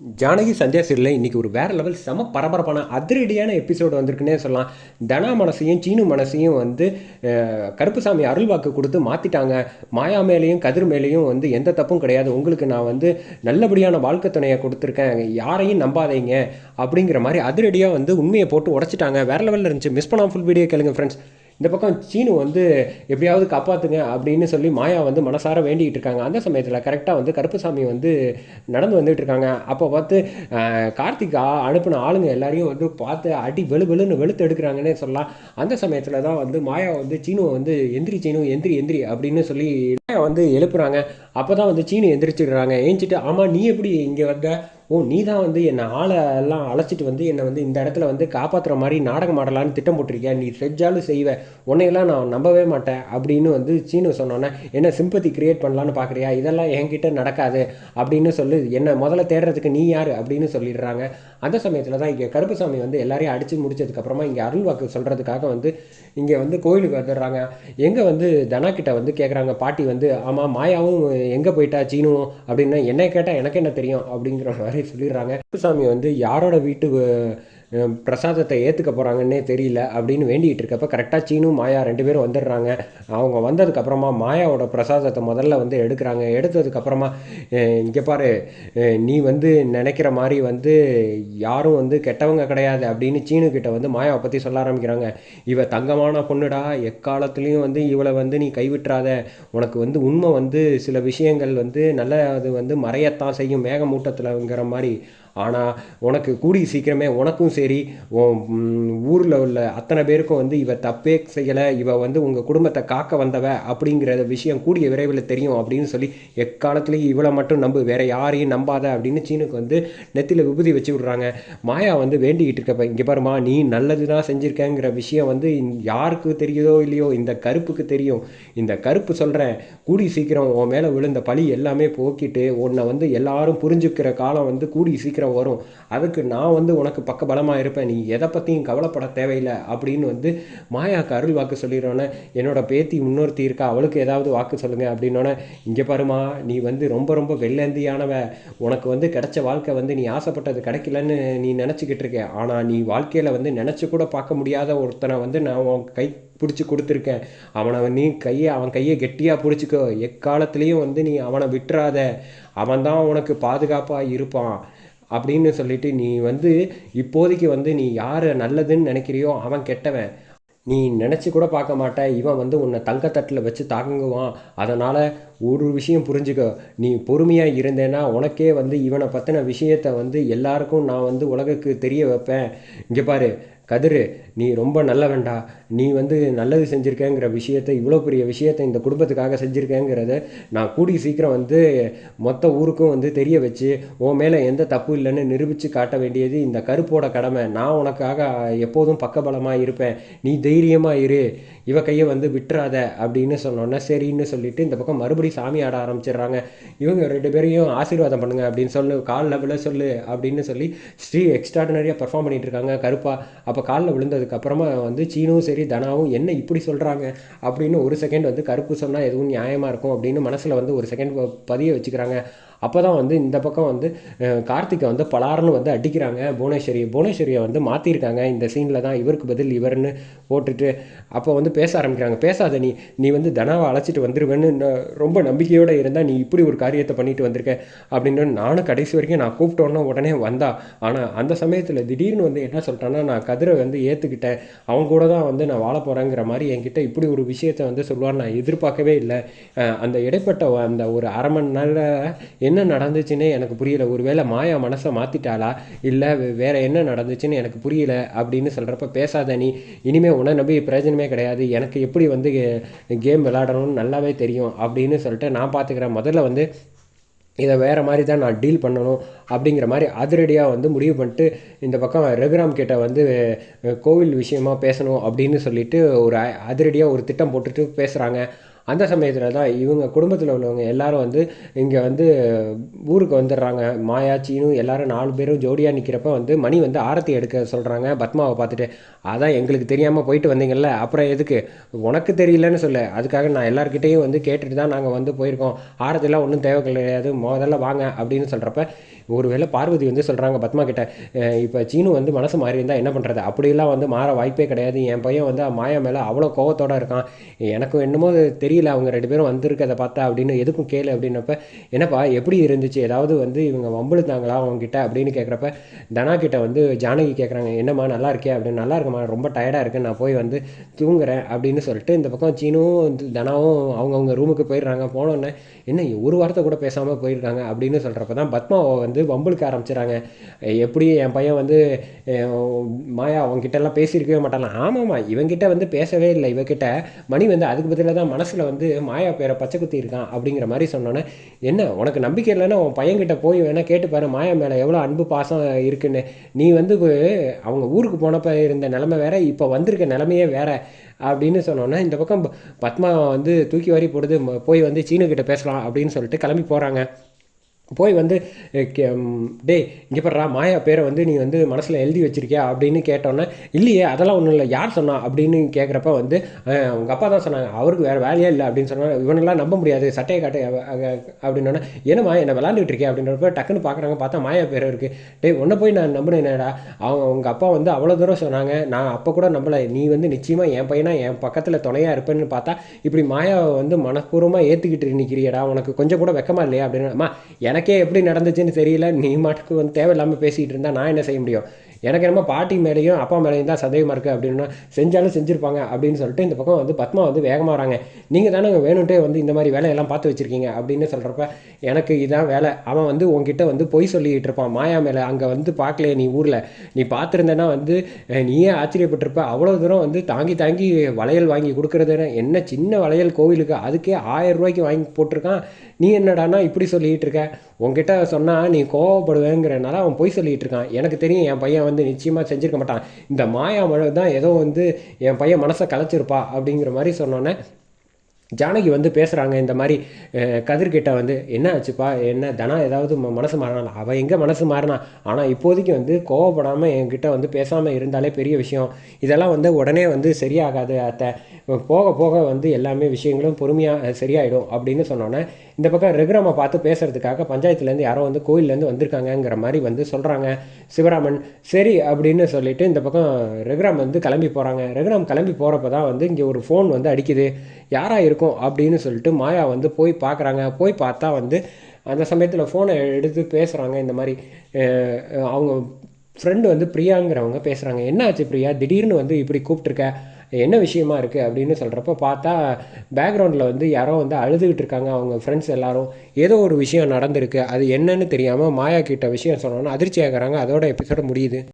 ஜானகி சந்தியா சீரியலில் இன்றைக்கி ஒரு வேறு லெவல் செம பரபரப்பான அதிரடியான எபிசோடு வந்திருக்குன்னே சொல்லலாம். தனா மனசையும் சீனு மனசையும் வந்து கருப்புசாமி அருள்வாக்கு கொடுத்து மாற்றிட்டாங்க மாயா மேலேயும் கதிர் மேலேயும் வந்து எந்த தப்பும் கிடையாது. உங்களுக்கு நான் வந்து நல்லபடியான வாழ்க்கை துணையை கொடுத்துருக்கேன். யாரையும் நம்பாதீங்க. அப்படிங்கிற மாதிரி அதிரடியாக வந்து உண்மையை போட்டு உடச்சிட்டாங்க. வேறு லெவலில் இருந்துச்சு. மிஸ் பண்ணாமல் ஃபுல் வீடியோ கேளுங்க ஃப்ரெண்ட்ஸ் இந்த பக்கம் சீனு வந்து எப்படியாவது காப்பாற்றுங்க அப்படின்னு சொல்லி மாயா வந்து மனசார வேண்டிகிட்டு இருக்காங்க. அந்த சமயத்தில் கரெக்டாக வந்து கருப்புசாமி வந்து நடந்து வந்துட்டு இருக்காங்க. அப்போ பார்த்து ஆஹ், கார்த்திக் அனுப்பின ஆளுங்க எல்லாரையும் வந்து பார்த்து அடி வெளு வெளுன்னு வெளுத்து எடுக்கிறாங்கன்னே சொல்லலாம். அந்த சமயத்தில் தான் வந்து மாயா வந்து சீனுவை வந்து எந்திரி சீனு எந்திரி எந்திரி அப்படின்னு சொல்லி மாயா வந்து எழுப்புறாங்க. அப்போ தான் வந்து சீனு எந்திரிச்சிடுறாங்க. ஏஞ்சிட்டு ஆமாம் நீ எப்படி இங்கே வந்த? ஓ நீ தான் வந்து என்னை ஆளை எல்லாம் அழைச்சிட்டு வந்து என்னை வந்து இந்த இடத்துல வந்து காப்பாற்றுற மாதிரி நாடகம் ஆடலான்னு திட்டம் போட்டிருக்கியா? நீ செஞ்சாலும் செய்வ. உன்னையெல்லாம் நான் நம்பவே மாட்டேன் அப்படின்னு வந்து சீனு சொன்னோன்னே என்ன சிம்பத்தி கிரியேட் பண்ணலான்னு பார்க்குறியா இதெல்லாம் என்கிட்ட நடக்காது அப்படின்னு சொல்லி என்னை முதல்ல தேடுறதுக்கு நீ யார்? அப்படின்னு சொல்லிடுறாங்க. அந்த சமயத்தில் தான் இங்கே கருப்புசாமி வந்து எல்லாரையும் அடித்து முடிச்சதுக்கப்புறமா இங்கே அருள்வாக்கு சொல்கிறதுக்காக வந்து இங்கே வந்து கோயிலுக்கு வந்துடுறாங்க. எங்கே வந்து தனா கிட்ட வந்து கேட்குறாங்க பாட்டி வந்து ஆமாம் மாயாவும் எங்கே போயிட்டா சீனுவும் அப்படின்னா என்ன கேட்டால் எனக்கு என்ன தெரியும்? அப்படிங்கிற மாதிரி சொல்லிடுறாங்க. குப்புசாமி வந்து யாரோட வீட்டு பிரசாதத்தை ஏற்றுக்க போகிறாங்கன்னே தெரியல அப்படின்னு வேண்டிகிட்டு இருக்கப்ப கரெக்டாக சீனும் மாயா ரெண்டு பேரும் வந்துடுறாங்க. அவங்க வந்ததுக்கப்புறமா மாயாவோட பிரசாதத்தை முதல்ல வந்து எடுக்கிறாங்க. எடுத்ததுக்கப்புறமா இங்கே பாரு நீ வந்து நினைக்கிற மாதிரி வந்து யாரும் வந்து கெட்டவங்க கிடையாது அப்படின்னு சீனு கிட்ட வந்து மாயாவை பற்றி சொல்ல ஆரம்பிக்கிறாங்க. இவ தங்கமான பொண்ணுடா எக்காலத்துலேயும் வந்து இவளை வந்து நீ கைவிட்டுறாத. உனக்கு வந்து உண்மை வந்து சில விஷயங்கள் வந்து நல்ல அது வந்து மறையத்தான் செய்யும் மேகமூட்டத்தில்ங்கிற மாதிரி. ஆனால் உனக்கு கூடி சீக்கிரமே உனக்கும் சரி ஊரில் உள்ள அத்தனை பேருக்கும் வந்து இவ தப்பே செய்யலை இவ வந்து உங்கள் குடும்பத்தை காக்க வந்தவ அப்படிங்கிற விஷயம் கூடிய விரைவில் தெரியும் அப்படின்னு சொல்லி எக்காலத்துலேயும் இவளை மட்டும் நம்பு வேற யாரையும் நம்பாத அப்படின்னு சீனுக்கு வந்து நெத்தியில் விபூதி வச்சு விட்றாங்க. மாயா வந்து வேண்டிக்கிட்டு இருக்கப்ப இங்கே பாருமா நீ நல்லது தான் செஞ்சுருக்கேங்கிற விஷயம் வந்து யாருக்கு தெரியுதோ இல்லையோ இந்த கருப்புக்கு தெரியும். இந்த கருப்பு சொல்கிறேன் கூடி சீக்கிரம் உன் மேலே விழுந்த பழி எல்லாமே போக்கிட்டு உன்னை வந்து எல்லாரும் புரிஞ்சுக்கிற காலம் வந்து கூடி சீக்கிரம் வரும். அதுக்கு நான் வந்து உனக்கு பக்க பலமாக இருப்பேன். நீ எதை பற்றியும் கவலைப்பட தேவையில்லை அப்படின்னு வந்து மாயாவுக்கு அருள் வாக்கு சொல்லிடுறோன்னே என்னோட பேத்தி இன்னொருத்தி இருக்கா? அவளுக்கு ஏதாவது வாக்கு சொல்லுங்க அப்படின்னோடனே இங்கே பாருமா நீ வந்து ரொம்ப ரொம்ப வெள்ளந்தியானவ. உனக்கு வந்து கிடைச்ச வாழ்க்கை வந்து நீ ஆசைப்பட்டது கிடைக்கலன்னு நீ நினச்சிக்கிட்டு இருக்க. ஆனால் நீ வாழ்க்கையில் வந்து நினச்சி கூட பார்க்க முடியாத ஒருத்தனை வந்து நான் உன் கை பிடிச்சி கொடுத்துருக்கேன். அவனை நீ கையை அவன் கையை கெட்டியாக பிடிச்சிக்கோ. எக்காலத்துலேயும் வந்து நீ அவனை விட்டுறாத. அவன் தான் உனக்கு பாதுகாப்பாக இருப்பான். அப்படின்னு சொல்லிட்டு நீ வந்து இப்போதைக்கு வந்து நீ யார் நல்லதுன்னு நினைக்கிறியோ அவன் கெட்டவன். நீ நினச்சி கூட பார்க்க மாட்ட இவன் வந்து உன்னை தங்கத்தட்டில் வச்சு தாங்குவான் அதனால் ஒரு விஷயம் புரிஞ்சுக்க. நீ பொறுமையாக இருந்தேன்னா உனக்கே வந்து இவனை பற்றின விஷயத்தை வந்து எல்லாருக்கும் நான் வந்து உலகுக்கு தெரிய வைப்பேன். இங்கே பாரு கதிரு நீ ரொம்ப நல்லவன்டா. நீ வந்து நல்லது செஞ்சுருக்கேங்கிற விஷயத்தை இவ்வளோ பெரிய விஷயத்தை இந்த குடும்பத்துக்காக செஞ்சுருக்கேங்கிறத நான் கூடி சீக்கிரம் வந்து மொத்த ஊருக்கும் வந்து தெரிய வச்சு உன் மேலே எந்த தப்பு இல்லைன்னு நிரூபித்து காட்ட வேண்டியது இந்த கருப்போட கடமை. நான் உனக்காக எப்போதும் பக்கபலமாக இருப்பேன். நீ தைரியமாக இரு. இவ கையை வந்து விட்டுறாத அப்படின்னு சொன்னோன்னே சரின்னு சொல்லிட்டு இந்த பக்கம் மறுபடியும் சாமி ஆட ஆரம்பிச்சிடுறாங்க. இவங்க ரெண்டு பேரையும் ஆசீர்வாதம் பண்ணுங்க அப்படின்னு சொல்லு கால் லெவலில் சொல்லு அப்படின்னு சொல்லி ஸ்ரீ எக்ஸ்ட்ராடினரியாக பெர்ஃபார்ம் பண்ணிட்டு இருக்காங்க கருப்பா. அப்போ காலில் விழுந்ததுக்கு அப்புறமா வந்து சீனும் சரி தனாவும் என்ன இப்படி சொல்கிறாங்க அப்படின்னு ஒரு செகண்ட் வந்து கருப்பு சொன்னால் எதுவும் நியாயமாக இருக்கும் அப்படின்னு மனசில் வந்து ஒரு செகண்ட் பதிய வச்சுக்கிறாங்க. அப்போ தான் வந்து இந்த பக்கம் வந்து கார்த்திகை வந்து பலார்னு வந்து அடிக்கிறாங்க. புவனேஸ்வரி புவனேஸ்வரியை வந்து மாற்றிருக்காங்க இந்த சீனில் தான் இவருக்கு பதில் இவர்னு போட்டுட்டு அப்போ வந்து பேச ஆரம்பிக்கிறாங்க. பேசாத நீ நீ வந்து தனாவை அழைச்சிட்டு வந்துருவேன்னு ரொம்ப நம்பிக்கையோடு இருந்தால் நீ இப்படி ஒரு காரியத்தை பண்ணிட்டு வந்திருக்க. அப்படின்னு நானும் கடைசி வரைக்கும் நான் கூப்பிட்டோன்னே உடனே வந்தா. ஆனால் அந்த சமயத்தில் திடீர்னு வந்து என்ன சொல்லிட்டான்னா நான் கதிரை வந்து ஏற்றுக்கிட்டேன் அவங்க கூட தான் வந்து நான் வாழ போகிறேங்கிற மாதிரி என்கிட்ட இப்படி ஒரு விஷயத்தை வந்து சொல்லுவார் நான் எதிர்பார்க்கவே இல்லை. அந்த இடைப்பட்ட அந்த ஒரு அரை மணி நேரம் என்ன நடந்துச்சுன்னே எனக்கு புரியல. ஒருவேளை மாயா மனசை மாற்றிட்டாளா இல்லை வேற என்ன நடந்துச்சுன்னு எனக்கு புரியல அப்படின்னு சொல்கிறப்ப பேசாத நீ. இனிமேல் உன நம்பி பிரயோஜனமே கிடையாது. எனக்கு எப்படி வந்து கேம் விளாடணும்னு நல்லாவே தெரியும் அப்படின்னு சொல்லிட்டு நான் பார்த்துக்கிறேன் முதல்ல வந்து இதை வேறு மாதிரி தான் நான் டீல் பண்ணணும் அப்படிங்கிற மாதிரி அதிரடியாக வந்து முடிவு பண்ணிட்டு இந்த பக்கம் ரகுராம் கிட்ட வந்து கோவில் விஷயமா பேசணும் அப்படின்னு சொல்லிட்டு ஒரு அ- அதிரடியாக ஒரு திட்டம் போட்டுட்டு பேசுகிறாங்க அந்த சமயத்தில் தான் இவங்க குடும்பத்தில் உள்ளவங்க எல்லாரும் வந்து இங்கே வந்து ஊருக்கு வந்துடுறாங்க மாயா சீனு எல்லாரும் நாலு பேரும் ஜோடியாக நிற்கிறப்ப வந்து மணி வந்து ஆரத்தி எடுக்க சொல்கிறாங்க பத்மாவை பார்த்துட்டு அதான் எங்களுக்கு தெரியாமல் போயிட்டு வந்தீங்கல்ல அப்புறம் எதுக்கு? உனக்கு தெரியலன்னு சொல்ல. அதுக்காக நான் எல்லாருக்கிட்டேயும் வந்து கேட்டுட்டு தான் நாங்கள் வந்து போயிருக்கோம். ஆரத்திலாம் ஒன்றும் தேவை கிடையாது முதல்ல வாங்க அப்படின்னு சொல்கிறப்ப ஒருவேளை பார்வதி வந்து சொல்கிறாங்க பத்மா கிட்ட இப்போ சீனு வந்து மனசு மாறி இருந்தால் என்ன பண்ணுறது அப்படிலாம் வந்து மாற வாய்ப்பே கிடையாது. என் பையன் வந்து மாயா மேலே அவ்வளோ கோவத்தோடு இருக்கான். எனக்கு என்னமோ அது தெரியல அவங்க ரெண்டு பேரும் வந்திருக்கதை பார்த்தா அப்படின்னு எதுக்கும் கேளு அப்படின்னப்ப என்னப்பா எப்படி இருந்துச்சு? ஏதாவது வந்து இவங்க வம்பிழுத்தாங்களா அவங்ககிட்ட அப்படின்னு கேட்குறப்ப தனா கிட்ட வந்து ஜானகி கேட்குறாங்க என்னம்மா நல்லா இருக்கே அப்படின்னு நல்லா இருக்குமா ரொம்ப டயர்டாக இருக்கு நான் போய் வந்து தூங்குறேன். அப்படின்னு சொல்லிட்டு இந்த பக்கம் சீனும் வந்து தனாவும் அவங்கவுங்க ரூமுக்கு போயிடுறாங்க. போனோடனே என்ன ஒரு வாரத்தை கூட பேசாமல் போயிருக்காங்க? அப்படின்னு சொல்கிறப்ப தான் பத்மாவை வந்து வம்புழுக்க ஆரம்பிச்சிடறாங்க எப்படி என் பையன் வந்து மாயா அவங்ககிட்டலாம் பேசியிருக்கவே மாட்டானா? ஆமாம்மா இவங்கிட்ட வந்து பேசவே இல்லை. இவகிட்ட மணி வந்து அதுக்கு பதிலாக தான் மனசில் வந்து மாயா பேரை பச்சை குத்தி இருக்கான் அப்படிங்கிற மாதிரி சொன்னோன்னே என்ன உனக்கு நம்பிக்கை இல்லைன்னா உன் பையன்கிட்ட போய் வேணால் கேட்டு பாரு மாயா மேலே எவ்வளோ அன்பு பாசம் இருக்குன்னு. நீ வந்து அவங்க ஊருக்கு போனப்போ இருந்த நிலமை வேற இப்போ வந்திருக்க நிலமையே வேற அப்படின்னு சொன்னோன்னே இந்த பக்கம் பத்மா வந்து தூக்கி வாரி போடுது போய் வந்து சீனுக்கிட்ட பேசலாம் அப்படின்னு சொல்லிட்டு கிளம்பி போகிறாங்க போய் வந்து டே டேய் இங்கே படுறா மாயா பேரை வந்து நீ வந்து மனசில் எழுதி வச்சிருக்கியா அப்படின்னு கேட்டோன்னே இல்லையே அதெல்லாம் ஒன்றும் இல்லை யார் சொன்னா அப்படின்னு கேட்குறப்ப வந்து உங்கள் அப்பா தான் சொன்னாங்க அவருக்கு வேறு வேலையே இல்லை அப்படின்னு சொன்னாங்க இவனெல்லாம் நம்ப முடியாது சட்டையை காட்டு அப்படின்னோடனே என்னம்மா என்னை விளாண்டுட்டு இருக்கே அப்படின்றப்ப டக்குன்னு பார்க்குறாங்க பார்த்தா மாயா பேர் இருக்குது டேய் உன்னை போய் நான் நம்பினேடா அவங்க உங்கள் அப்பா வந்து அவ்வளோ தூரம் சொன்னாங்க நான் அப்போ கூட நம்பலை நீ வந்து நிச்சயமாக என் பையனா என் பக்கத்தில் துணையாக இருப்பேன்னு பார்த்தா இப்படி மாயாவை வந்து மனப்பூர்வமாக ஏற்றுக்கிட்டு நிற்கிறியடா உனக்கு கொஞ்சம் கூட வெக்கமா இல்லையா அப்படின்னு அம்மா எனக்கே எப்படி நடந்துச்சுன்னு தெரியல. நீ மாட்டுக்கு வந்து தேவையில்லாமல் பேசிகிட்டு இருந்தால் நான் என்ன செய்ய முடியும்? எனக்கு என்னமோ பாட்டி மேலேயும் அப்பா மேலேயும் தான் சந்தேகமாக இருக்குது அப்படின்னா செஞ்சாலும் செஞ்சுருப்பாங்க அப்படின்னு சொல்லிட்டு இந்த பக்கம் வந்து பத்மா வந்து வேகமாக வராங்க. நீங்கள் தானே வேணும்ட்டே வந்து இந்த மாதிரி வேலையெல்லாம் பார்த்து வச்சுருக்கீங்க அப்படின்னு சொல்கிறப்ப எனக்கு இதான் வேலை. அவன் வந்து உங்ககிட்ட வந்து பொய் சொல்லிக்கிட்டு இருப்பான். மாயா மேலே அங்கே வந்து பார்க்கலையே நீ ஊரில். நீ பார்த்துருந்தேன்னா வந்து நீயே ஆச்சரியப்பட்டிருப்ப. அவ்வளோ தூரம் வந்து தாங்கி தாங்கி வளையல் வாங்கி கொடுக்குறதுன்னு என்ன சின்ன வளையல் கோவிலுக்கு அதுக்கே ஆயிரம் ரூபாய்க்கு வாங்கி போட்டிருக்கான். நீ என்னடான்னா இப்படி சொல்லிக்கிட்டு இருக்க? உங்ககிட்ட சொன்னால் நீ கோவப்படுவேங்கிறனால அவன் பொய் சொல்லிகிட்டு இருக்கான். எனக்கு தெரியும் என் பையன் வந்து நிச்சயமாக செஞ்சிருக்க மாட்டான். இந்த மாயா மழை தான் ஏதோ வந்து என் பையன் மனசை கலைச்சிருப்பா அப்படிங்கிற மாதிரி சொன்னோன்னே ஜானகி வந்து பேசுகிறாங்க இந்த மாதிரி கதிர்கிட்ட வந்து என்ன ஆச்சுப்பா? என்ன தனா ஏதாவது ம- மனசு மாறினா அவள் எங்கே மனசு மாறினா? ஆனால் இப்போதைக்கு வந்து கோவப்படாமல் என்கிட்ட வந்து பேசாமல் இருந்தாலே பெரிய விஷயம். இதெல்லாம் வந்து உடனே வந்து சரியாகாது அத்தை. போக போக வந்து எல்லாமே விஷயங்களும் பொறுமையாக சரியாயிடும் அப்படின்னு சொன்னோன்னே இந்த பக்கம் ரெகுராமை பார்த்து பேசுறதுக்காக பஞ்சாயத்துலேருந்து யாரோ வந்து கோயிலேருந்து வந்திருக்காங்கங்கிற மாதிரி வந்து சொல்கிறாங்க சிவராமன் சரி அப்படின்னு சொல்லிட்டு இந்த பக்கம் ரெகுராம் வந்து கிளம்பி போகிறாங்க ரெகுராம் கிளம்பி போகிறப்ப தான் வந்து இங்கே ஒரு ஃபோன் வந்து அடிக்குது. யாராக இருக்கும் அப்படின்னு சொல்லிட்டு மாயா வந்து போய் பார்க்குறாங்க. போய் பார்த்தா வந்து அந்த சமயத்தில் ஃபோனை எடுத்து பேசுகிறாங்க இந்த மாதிரி. அவங்க ஃப்ரெண்டு வந்து பிரியாங்கிறவங்க பேசுகிறாங்க என்ன ஆச்சு பிரியா? திடீர்னு வந்து இப்படி கூப்பிட்ருக்க என்ன விஷயமா இருக்குது அப்படின்னு சொல்கிறப்ப பார்த்தா பேக்ரவுண்டில் வந்து யாரோ வந்து அழுதுகிட்டு இருக்காங்க. அவங்க ஃப்ரெண்ட்ஸ் எல்லாரும் ஏதோ ஒரு விஷயம் நடந்திருக்கு. அது என்னன்னு தெரியாமல் மாயா கிட்ட விஷயம் சொன்னோன்னா அதிர்ச்சி ஆகிறாங்க அதோட எபிசோட முடியுது.